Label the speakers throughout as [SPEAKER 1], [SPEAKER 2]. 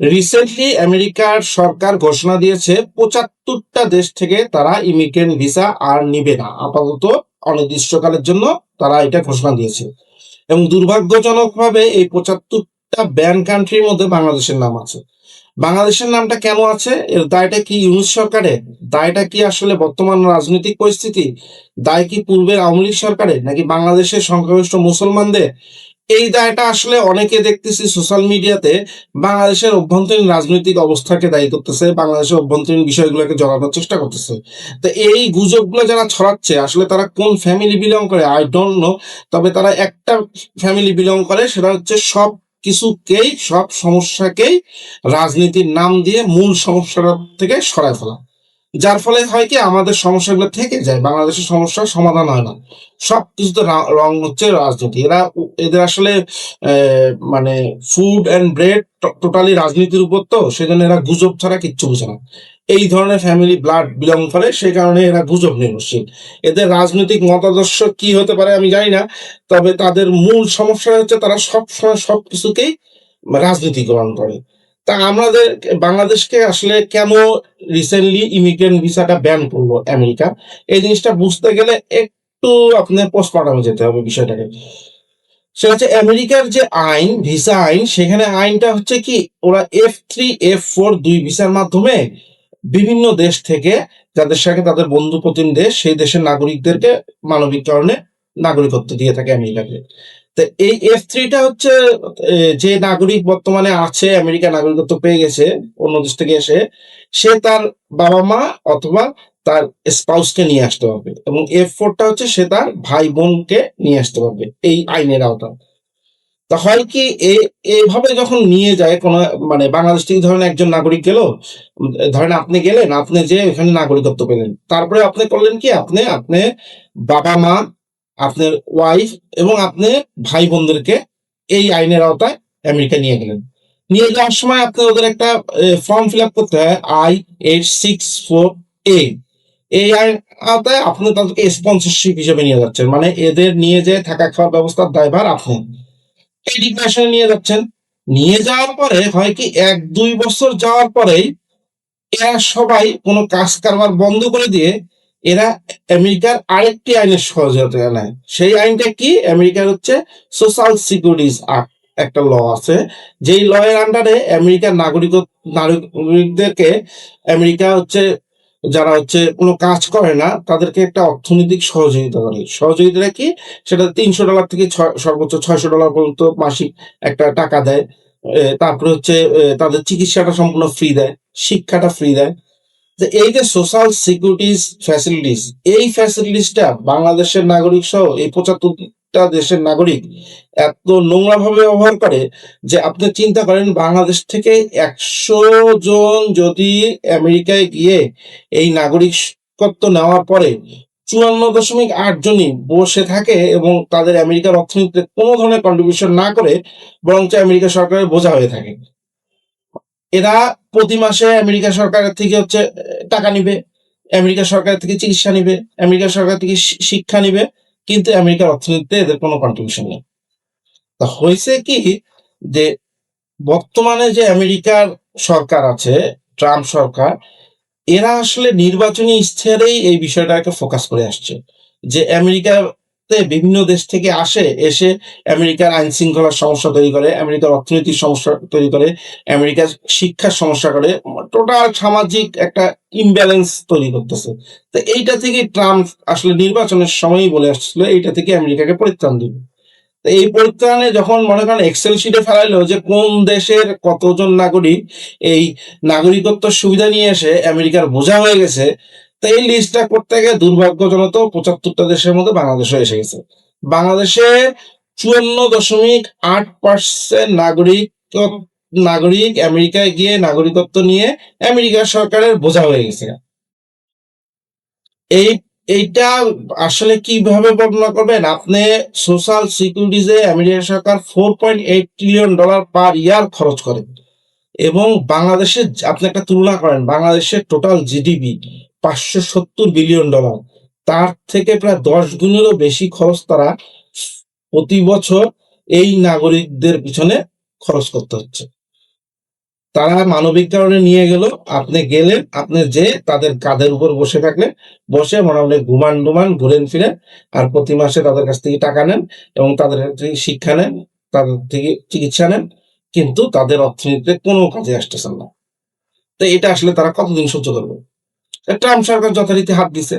[SPEAKER 1] Recently আমেরিকার সরকার ঘোষণা দিয়েছে, পঁচাত্তরটা দেশ থেকে তারা ইমিগ্রেন্ট ভিসা আর নিবে না। আপাতত অনির্দিষ্টকালের জন্য তারা এটা ঘোষণা দিয়েছে। এবং দুর্ভাগ্যজনকভাবে এই পঁচাত্তরটা ব্যান কান্ট্রির মধ্যে বাংলাদেশের নাম আছে। বাংলাদেশের নামটা কেন আছে? এর দায়টা কি ইউনুস সরকারের? দায়টা কি আসলে বর্তমান রাজনৈতিক পরিস্থিতি? দায় কি পূর্বের আওয়ামী লীগ সরকারের? নাকি বাংলাদেশের সংখ্যাগরিষ্ঠ মুসলমানদের? এই দায়টা আসলে অনেকে দেখতেছি সোশ্যাল মিডিয়াতে বাংলাদেশের অভ্যন্তরীণ রাজনৈতিক অবস্থাকে দায়ী করতেছে, বাংলাদেশের অভ্যন্তরীণ বিষয়গুলোকে জড়ানোর চেষ্টা করতেছে। তো এই গুজবগুলো যারা ছড়াচ্ছে, আসলে তারা কোন ফ্যামিলি বিলং করে? আই ডোন্ট নো তবে তারা একটা ফ্যামিলি বিলং করে, সেটা হচ্ছে সব কিছুকেই সব সমস্যাকেই রাজনীতির নাম দিয়ে মূল সমস্যাটা থেকে সরায় ফেলা। যার ফলে হয় কি, আমাদের সমস্যাগুলো থেকে যায়, বাংলাদেশের সমস্যার সমাধান হয় না। সব কিছুতে রা- হচ্ছে রাজনীতি। এরা এদের আসলে মানে ফুড অ্যান্ড ব্রেড টোটালি রাজনীতির উপর তো, সেজন্য এরা গুজব ছাড়া কিচ্ছু বুঝে না। এই ধরনের ফ্যামিলি ব্লাড বিলং করে সেই কারণে এরা গুজব নির্ভরশীল। এদের রাজনৈতিক মতাদর্শ কি হতে পারে আমি জানি না, তবে তাদের মূল সমস্যা হচ্ছে তারা সবসময় সব কিছুকেই রাজনীতিকরণ করে। তা আমাদের বাংলাদেশকে আসলে কেন রিসেন্টলি ইমিগ্রেন্ট ভিসাটা ব্যান করল আমেরিকা? এই জিনিসটা বুঝতে গেলে একটু আপনার পোস্টমর্টমে যেতে হবে বিষয়টাকে। সেটা হচ্ছে আমেরিকার যে আইন, ভিসা আইন, সেখানে আইনটা হচ্ছে কি, ওরা এফ থ্রি এফ ফোর দুই ভিসার মাধ্যমে বিভিন্ন দেশ থেকে যাদের সাথে তাদের বন্ধু প্রতিম দেশ সেই দেশের নাগরিকদেরকে মানবিক কারণে নাগরিকত্ব দিয়ে থাকে আমেরিকাকে। তো এই এফ থ্রিটা হচ্ছে যে নাগরিক বর্তমানে আছে আমেরিকা নাগরিকত্ব পেয়ে গেছে, অন্য দেশ থেকে এসে, সে তার বাবা মা অথবা তার স্পাউসকে নিয়ে আসতে পারবে এবং এফ ফোরটা হচ্ছে সে তার ভাই বোনকে নিয়ে আসতে পারবে এই আইনের আওতা তা হয় কি এভাবে যখন নিয়ে যায় কোন মানে বাংলাদেশ থেকে ধরেন একজন নাগরিক গেল, ধরেন আপনি গেলেন, আপনি যে এখানে নাগরিকত্ব পেলেন, তারপরে আপনি করলেন কি, আপনি আপনি বাবা মা আপনার ওয়াইফ এবং আপনি ভাই বোনদেরকে এই আইনের আওতায় আমেরিকা নিয়ে গেলেন। নিয়ে যাওয়ার সময় আপনি ওদের একটা ফর্ম ফিল আপ করতে হয় I eight six four A এই আইন আওতায় আপনি তাদেরকে স্পন্সরশিপ হিসেবে নিয়ে যাচ্ছেন। মানে এদের নিয়ে যে থাকা খাওয়ার ব্যবস্থার দায়ভার আপনি এই ডিপ্রেশনে নিয়ে যাচ্ছেন। নিয়ে যাওয়ার পরে হয় কি, এক দুই বছর যাওয়ার পরেই এরা সবাই কোনো কাজ কারবার বন্ধ করে দিয়ে এরা আমেরিকার আরেকটি আইনের সহযোগিতা নেয়। সেই আইনটা কি? আমেরিকার হচ্ছে সোশ্যাল সিকিউরিটিজ অ্যাক্ট একটা ল আছে। যেই ল এর আন্ডারে আমেরিকার নাগরিক, নাগরিকদেরকে আমেরিকা হচ্ছে, যারা হচ্ছে কোনো কাজ করে না, তাদেরকে একটা অর্থনৈতিক সহযোগিতা করে। সহযোগিতাটা কি? সেটা তিনশো ডলার থেকে সর্বোচ্চ ছয়শো ডলার পর্যন্ত মাসিক একটা টাকা দেয়। তারপরে হচ্ছে তাদের চিকিৎসাটা সম্পূর্ণ ফ্রি দেয়, শিক্ষাটা ফ্রি দেয়। তো এই যে সোশ্যাল সিকিউরিটিজ ফ্যাসিলিটিস এই ফ্যাসিলিটিসটা বাংলাদেশের নাগরিক সহ এই পঁচাত্তরটা দেশের নাগরিক এত নোংরা ভাবে ব্যবহার করে যে আপনি চিন্তা করেন বাংলাদেশ থেকে একশো জন যদি আমেরিকায় গিয়ে এই নাগরিকত্ব নেওয়ার পরে চুয়ান্ন দশমিক আট জনই বসে থাকে এবং তাদের আমেরিকার অর্থনীতিতে কোনো ধরনের কন্ট্রিবিউশন না করে বরঞ্চ আমেরিকা সরকারের বোঝা হয়ে থাকে। এরা প্রতি মাসে আমেরিকা সরকারের থেকে হচ্ছে, টাকা নিবে। আমেরিকা সরকার থেকে চিকিৎসা নিবে, আমেরিকা সরকার থেকে শিক্ষা নিবে, কিন্তু আমেরিকার অর্থনীতিতে এদের কোনো কন্ট্রিবিউশন নেই। তা হয়েছে কি যে, বর্তমানে যে আমেরিকার সরকার আছে, ট্রাম্প সরকার, এরা আসলে নির্বাচনী ইস্তেহারেই এই বিষয়টাকে ফোকাস করে আসছে। যে আমেরিকাতে বিভিন্ন দেশ থেকে আসে, এসে আমেরিকার আইন শৃঙ্খলার সমস্যা তৈরি করে, আমেরিকার অর্থনৈতিক সমস্যা তৈরি করে, আমেরিকার শিক্ষার সমস্যা করে, টোটাল সামাজিক একটা ইমব্যালেন্স তৈরি করতেছে। তো এইটা থেকে ট্রাম্প আসলে নির্বাচনের সময়ই বলে আসছিল, এইটা থেকে আমেরিকাকে পরিত্রাণ দিবে। তো এই পরিত্রাণে যখন মনে করেন এক্সেল শিটে ফেলাইলো যে কোন দেশের কতজন নাগরিক এই নাগরিকত্ব সুবিধা নিয়ে এসে আমেরিকার বোঝা হয়ে গেছে তো এই লিস্টটা করতে গিয়ে দুর্ভাগ্যজনক পঁচাত্তরটা দেশের মধ্যে বাংলাদেশও এসে গেছে। বাংলাদেশে চুয়ান্ন দশমিক আট পার্সেন্ট নাগরিক নাগরিক আমেরিকায় গিয়ে নাগরিকত্ব নিয়ে আমেরিকা সরকারের বোঝা হয়ে গেছে। এই, এইটা আসলে কীভাবে বর্ণনা করবেন? আপনি সোশ্যাল সিকিউরিটিজে আমেরিকা সরকার four point eight trillion dollar per year খরচ করে এবং বাংলাদেশে আপনি একটা তুলনা করেন বাংলাদেশের টোটাল জিডিপি পাঁচশো সত্তর বিলিয়ন ডলার তার থেকে প্রায় দশ গুণেরও বেশি খরচ তারা প্রতি বছর এই নাগরিকদের পিছনে খরচ করতে হচ্ছে। তারা মানবিক কারণে নিয়ে গেল, আপনি গেলেন, আপনি যে তাদের কাঁধের উপর বসে থাকলেন বসে মোটামুটি ঘুমান ডুমান ঘুরেন ফিরেন, আর প্রতি মাসে তাদের কাছ থেকে টাকা নেন এবং তাদের থেকে শিক্ষা নেন, তাদের থেকে চিকিৎসা নেন কিন্তু তাদের অর্থনীতিতে কোনো কাজে আসতেছেন না। তো এটা আসলে তারা কতদিন সহ্য করবে? ট্রাম্প সরকার যথারীতি হাত দিছে।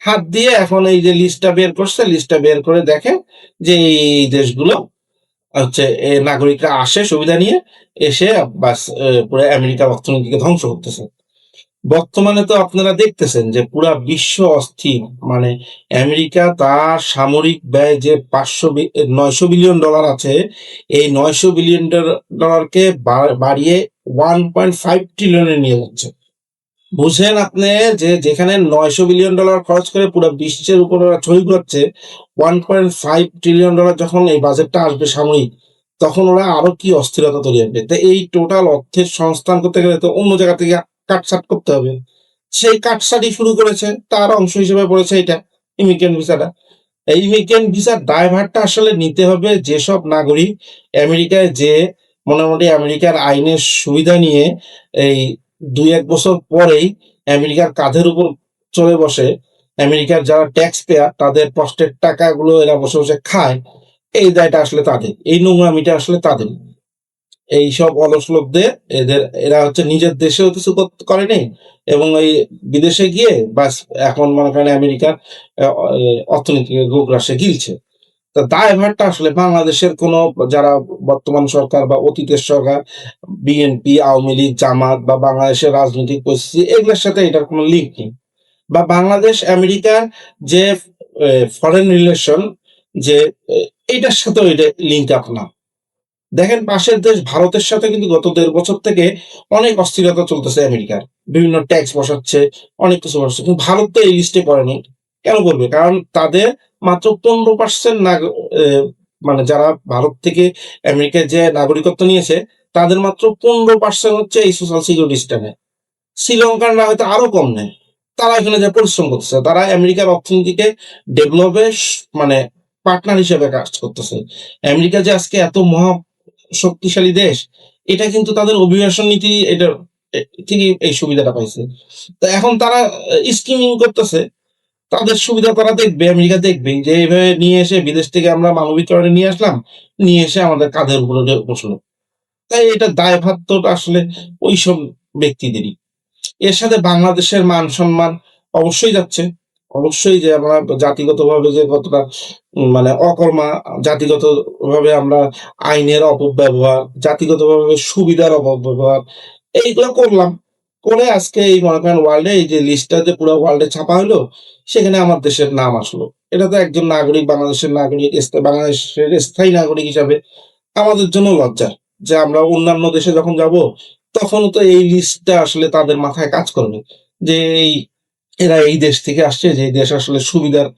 [SPEAKER 1] হাত দিয়ে এখন এই যে লিস্টটা বের করছে, লিস্টটা বের করে দেখে যে এই দেশগুলো হচ্ছে নাগরিকরা আসে সুবিধা নিয়ে, এসে বাস পুরো আমেরিকার অর্থনীতিকে ধ্বংস করতেছে। বর্তমানে তো আপনারা দেখতেছেন যে পুরা বিশ্ব অস্থির। মানে আমেরিকা তার সামরিক ব্যয় যে পাঁচশো নয়শো বিলিয়ন ডলার আছে, এই নয়শো বিলিয়ন ডলারকে বাড়িয়ে ওয়ান পয়েন্ট ফাইভ ট্রিলিয়নে নিয়ে যাচ্ছে। বুঝেন আপনি যে যেখানে নয়শো বিলিয়ন ডলার খরচ করে পুরো বিশ্বের উপর ওরা ছড়ি ঘুরাচ্ছে one point five trillion dollar যখন এই বাজেটটা আসবে সাময়িক, তখন ওরা আরও কি অস্থিরতা তৈরি হবে? তো এই টোটাল অর্থের সংস্থান করতে গেলে তো অন্য জায়গা থেকে কাটছাট করতে হবে। সেই কাটছাটই শুরু করেছে, তার অংশ হিসেবে পড়েছে এটা, ইমিগ্রেন্ট ভিসাটা। এই ইমিগ্রেন্ট ভিসার দায়ভারটা আসলে নিতে হবে যেসব নাগরিক আমেরিকায় যে মোটামুটি আমেরিকার আইনের সুবিধা নিয়ে এই দুই এক বছর পরেই আমেরিকার কাঁধের উপর চলে বসে আমেরিকার যারা ট্যাক্স পেয়ার তাদের কষ্টের টাকাগুলো এরা বসে বসে খায়, এই দায়টা আসলে তাদের, এই নোংরামিটা আসলে তাদের। এই সব অলস লোকদের, এদের, এরা হচ্ছে নিজের দেশেও কিছু করেনি এবং এই বিদেশে গিয়ে বাস এখন মনে করেন আমেরিকার অর্থনীতিকে গোগ্রাসে গিলছে। তা দায়ভারটা আসলে বাংলাদেশের কোন যারা বর্তমান সরকার বা অতীতের সরকার বিএনপি আওয়ামী লীগ, জামাত বা বাংলাদেশের রাজনৈতিক পরিস্থিতি, এগুলোর সাথে এটার কোনো লিঙ্ক নেই। বা বাংলাদেশ, আমেরিকার যে ফরেন রিলেশন যে এটার সাথেও এটা লিঙ্ক আপ না। দেখেন, পাশের দেশ ভারতের সাথে কিন্তু গত দেড় বছর থেকে অনেক অস্থিরতা চলতেছে আমেরিকার। বিভিন্ন ট্যাক্স বসাচ্ছে, অনেক কিছু বসাচ্ছে। কিন্তু ভারত তো এই লিস্টে পড়েনি। কেন করবে? কারণ তাদের মাত্র পনেরো পার্সেন্ট মানে যারা ভারত থেকে আমেরিকায় যে নাগরিকত্ব নিয়েছে, তাদের মাত্র পনেরো পার্সেন্ট হচ্ছে এই সোশ্যাল সিকিউরিটিসটা নেয় শ্রীলঙ্কানরা হয়তো আরও কম নেয়। তারা এখানে যে পরিশ্রম করতেছে, তারা আমেরিকার অর্থনীতিকে ডেভেলপে মানে পার্টনার হিসেবে কাজ করতেছে। আমেরিকা যে আজকে এত মহা শক্তিশালী দেশ, এটা কিন্তু তাদের অভিবাসন নীতি, এটা থেকে এই সুবিধাটা পাইছে। তো এখন তারা স্কিমিং করতেছে। তাদের সুবিধা তারা দেখবে, আমেরিকা দেখবে যে এইভাবে নিয়ে এসে বিদেশ থেকে আমরা মানবিক কারণে নিয়ে আসলাম, নিয়ে এসে আমাদের কাঁধের উপরে বসল। তাই এটা দায়ভাত্তটা আসলে ওইসব ব্যক্তিদেরই। এর সাথে বাংলাদেশের মান সম্মান অবশ্যই যাচ্ছে। অবশ্যই যে আমরা জাতিগতভাবে যে কতটা মানে অকর্মা জাতিগত ভাবে আমরা আইনের অপব্যবহার, জাতিগতভাবে সুবিধার অপব্যবহার, এইগুলো করলাম। করে আজকে এই মনে করেন ওয়ার্ল্ডে এই যে লিস্টটা যে পুরো ওয়ার্ল্ডে ছাপা হলো সেখানে আমার দেশের নাম আসলো। এটা তো একজন নাগরিক, বাংলাদেশের নাগরিক বাংলাদেশের স্থায়ী নাগরিক হিসাবে আমাদের জন্য লজ্জা যে আমরা অন্যান্য দেশে যখন যাব তখন তো এই লিস্টটা আসলে তাদের মাথায় কাজ করবে। যে এই এরা এই দেশ থেকে আসছে যে দেশ আসলে সুবিধার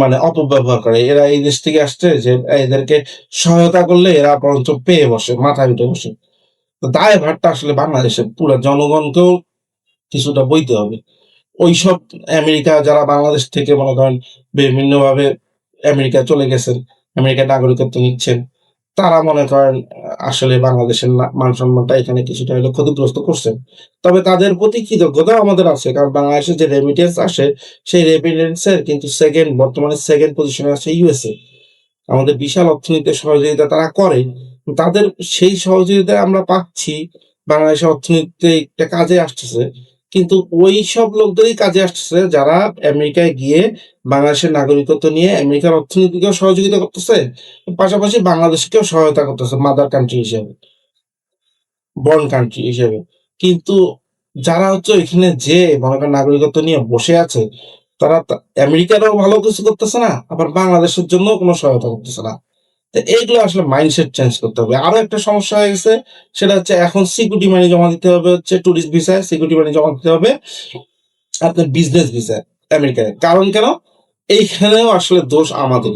[SPEAKER 1] মানে অপব্যবহার করে। এরা এই দেশ থেকে আসছে যে এদেরকে সহায়তা করলে এরা বরঞ্চ পেয়ে বসে, মাথায় উঠে বসে। তো দায়ভারটা আসলে বাংলাদেশের, পুরো জনগণকেও কিছুটা বইতে হবে। ওইসব আমেরিকা যারা বাংলাদেশ থেকে মনে করেন বিভিন্নভাবে আমেরিকা চলে গেছেন, আমেরিকার নাগরিকত্ব নিচ্ছেন তারা মনে করেন, আসলে বাংলাদেশের মান সম্মানটা এখানে কিছুটা হলে ক্ষতিগ্রস্ত করছেন তবে তাদের প্রতি কৃতজ্ঞতাও আমাদের আছে, কারণ বাংলাদেশে যে রেমিটেন্স আসে, সেই রেমিটেন্সের কিন্তু সেকেন্ড বর্তমানে সেকেন্ড পজিশনে আছে ইউএসএ আমাদের বিশাল অর্থনীতির সহযোগিতা তারা করে। তাদের সেই সহযোগিতা আমরা পাচ্ছি, বাংলাদেশের অর্থনীতিতে একটা কাজে আসতেছে। কিন্তু ওই সব লোকদেরই কাজে আসতেছে যারা আমেরিকায় গিয়ে বাংলাদেশের নাগরিকত্ব নিয়ে আমেরিকার অর্থনীতিকেও সহযোগিতা করতেছে, পাশাপাশি বাংলাদেশকেও সহায়তা করতেছে মাদার কান্ট্রি হিসেবে বর্ন কান্ট্রি হিসেবে। কিন্তু যারা হচ্ছে এখানে যে মনে নাগরিকত্ব নিয়ে বসে আছে, তারা আমেরিকারও ভালো কিছু করতেছে না, আবার বাংলাদেশের জন্য কোনো সহায়তা করতেছে না। তো এইগুলো আসলে মাইন্ডসেট চেঞ্জ করতে হবে। আরও একটা সমস্যা হয়ে গেছে, সেটা হচ্ছে এখন সিকিউরিটি মানি জমা দিতে হবে, হচ্ছে টুরিস্ট ভিসায় সিকিউরিটি মানি জমা দিতে হবে আপনার বিজনেস ভিসায় আমেরিকায়। কারণ কেন? এইখানেও আসলে দোষ আমাদের।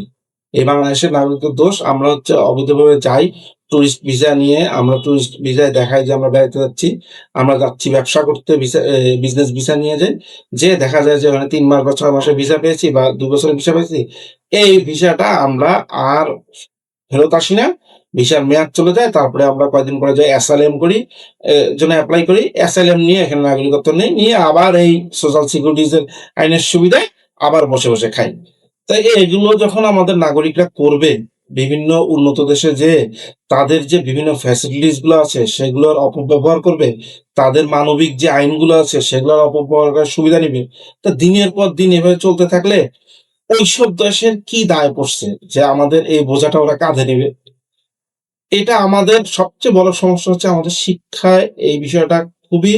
[SPEAKER 1] এই বাংলাদেশের নাগরিকের দোষ। আমরা হচ্ছে অবৈধভাবে যাই টুরিস্ট ভিসা নিয়ে, আমরা টুরিস্ট ভিসায় দেখাই যে আমরা বেড়াতে যাচ্ছি, আমরা যাচ্ছি ব্যবসা করতে ভিসা বিজনেস ভিসা নিয়ে যাই যে দেখা যায় যে ওখানে তিন মাস বা ছয় মাসের ভিসা পেয়েছি বা দু বছরের ভিসা পেয়েছি, এই ভিসাটা আমরা আর ফেরত আসি না। ভিসার মেয়াদ চলে যায়, তারপরে আমরা কয়েকদিন পরে যাই অ্যাসাইলাম করি জন্য অ্যাপ্লাই করি। অ্যাসাইলাম নিয়ে এখানে নাগরিকত্ব নেই, নিয়ে আবার এই সোশ্যাল সিকিউরিটিজের আইনের সুবিধায় আবার বসে বসে খাই। তাই এগুলো যখন আমাদের নাগরিকরা করবে, বিভিন্ন উন্নত দেশে যে তাদের যে বিভিন্ন ফ্যাসিলিটিসগুলো আছে, সেগুলোর অপব্যবহার করবে, তাদের মানবিক যে আইনগুলো আছে, সেগুলোর অপব্যবহার করার সুবিধা নিবে, তা দিনের পর দিন এভাবে চলতে থাকলে ওইসব দেশের কি দায় পড়ছে যে আমাদের এই বোঝাটা ওরা কাঁধে নেবে? এটা আমাদের সবচেয়ে বড় সমস্যা হচ্ছে আমাদের শিক্ষায় এই বিষয়টা খুবই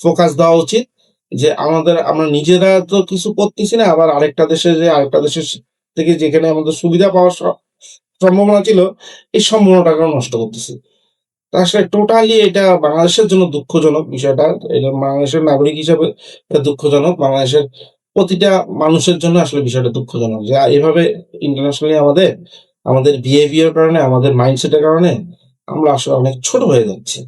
[SPEAKER 1] ফোকাস দেওয়া উচিত যে আমাদের, আমরা নিজেরা তো কিছু করতেছি না, আবার আরেকটা দেশে যে আরেকটা দেশের থেকে যেখানে আমাদের সুবিধা পাওয়ার সম্ভাবনা ছিল, এই সম্ভাবনাটাকে নষ্ট করতেছি। আসলে টোটালি এটা বাংলাদেশের জন্য দুঃখজনক বিষয়টা। এটা বাংলাদেশের নাগরিক হিসাবে দুঃখজনক। বাংলাদেশের প্রতিটা মানুষের জন্য আসলে বিষয়টা দুঃখজনক যে এভাবে ইন্টারন্যাশনালি আমাদের আমাদের বিহেভিয়ার কারণে, আমাদের মাইন্ডসেটের কারণে আমরা আসলে অনেক ছোট হয়ে যাচ্ছি।